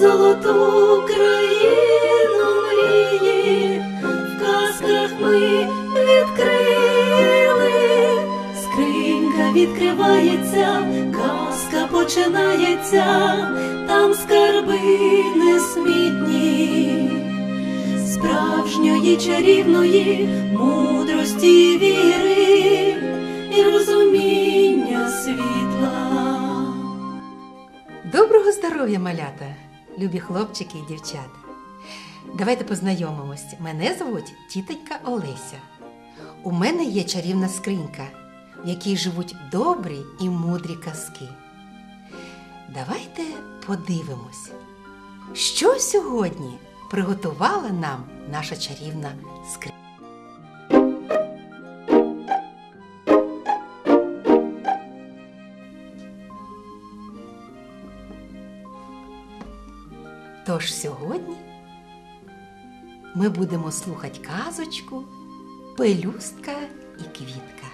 золоту країну мрії, в казках ми відкрили, скринька відкривається, казка починається, там скарби несмітні, справжньої чарівної мудрості віри. І розуміння світла. Доброго здоров'я малята! Любі хлопчики і дівчата. Давайте познайомимось. Мене звуть тітонька Олеся. У мене є чарівна скринька, в якій живуть добрі і мудрі казки. Давайте подивимось, що сьогодні приготувала нам наша чарівна скринька. Тож сьогодні ми будемо слухати казочку Пелюстка і квітка.